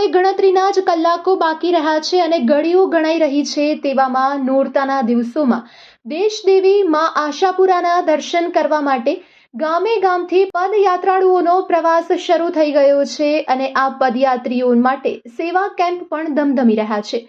હવે ગણતરીના જ કલાકો બાકી રહ્યા છે અને ઘડીઓ ગણાઈ રહી છે તેવામાં નોરતાના દિવસોમાં. દેશદેવી માં આશાપુરાના દર્શન કરવા માટે ગામે ગામથી પદયાત્રાળુઓનો પ્રવાસ શરૂ થઈ ગયો છે અને આ પદયાત્રીઓ માટે સેવા કેમ્પ પણ ધમધમી રહ્યા છે.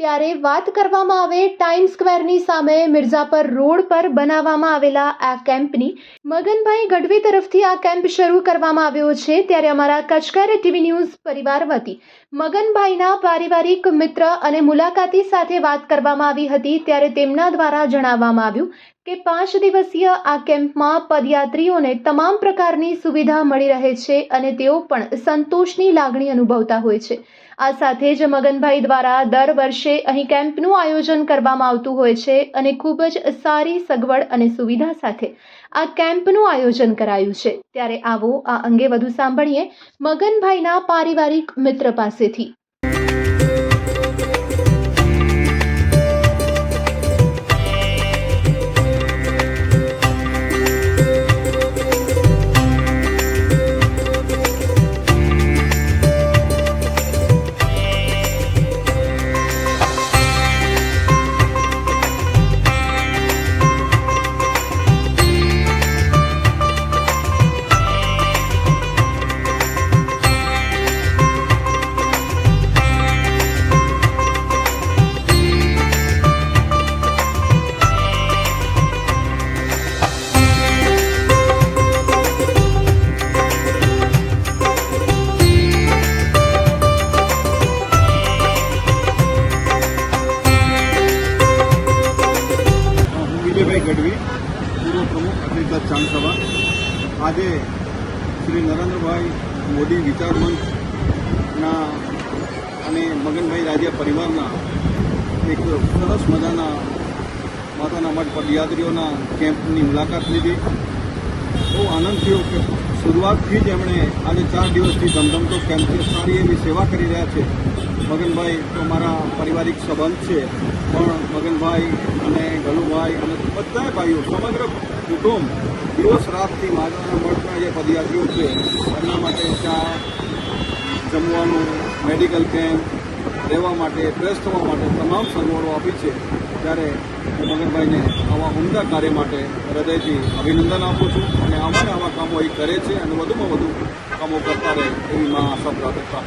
ત્યારે વાત કરવામાં આવે ટાઈમ સ્ક્વેરની સામે મિર્ઝાપર રોડ પર બનાવવામાં આવેલા આ કેમ્પની. મગનભાઈ ગઢવી તરફથી આ કેમ્પ શરૂ કરવામાં આવ્યો છે ત્યારે અમારા કચકારે ટીવી ન્યૂઝ પરિવાર વતી. મગનભાઈના પારિવારિક મિત્ર અને મુલાકાતી સાથે વાત કરવામાં આવી હતી ત્યારે તેમના દ્વારા જણાવવામાં આવ્યું કે પાંચ દિવસીય આ કેમ્પમાં પદયાત્રીઓને તમામ પ્રકારની સુવિધા મળી રહે છે અને તેઓ પણ સંતોષની લાગણી અનુભવતા હોય છે. આ સાથે જ મગનભાઈ દ્વારા દર વર્ષે અહીં કેમ્પનું આયોજન કરવામાં આવતું હોય છે અને ખૂબ જ સારી સગવડ અને સુવિધા સાથે આ કેમ્પનું આયોજન કરાયું છે. ત્યારે આવો આ અંગે વધુ સાંભળીએ મગનભાઈના પારિવારિક મિત્ર પાસેથી. ગઢવી, પૂર્વ પ્રમુખ અખિલ કચ્છ ચાંદસભા આજે શ્રી નરેન્દ્રભાઈ મોદી વિચાર મંચના અને મગનભાઈ રાજ્ય પરિવારના એક સરસ મજાના માતાના મઠ પદયાત્રીઓના કેમ્પની મુલાકાત લીધી. બહુ આનંદ થયો કે શરૂઆતથી જ એમણે આજે ચાર દિવસથી ધમધમતો કેમ્પની સારી એવી સેવા કરી રહ્યા છે. મગનભાઈ તો મારા પારિવારિક સંબંધ છે, પણ મગનભાઈ અને ગલુભાઈ અને બધા ભાઈઓ, સમગ્ર કુટુંબ દિવસ રાતથી માતાના મઠના જે પદયાત્રીઓ છે, એમના માટે ચા, જમવાનું, મેડિકલ કેમ્પ રહેવા માટે ફ્રેશ થવા માટે તમામ સગવડો આપી છે. ત્યારે હું મગનભાઈને આવા ઉમદા કાર્ય માટે હૃદયથી અભિનંદન આપું છું અને આવા આવા કામો એ કરે છે અને વધુમાં વધુ કામો કરતા રહે એવી મા આશા પ્રાર્થના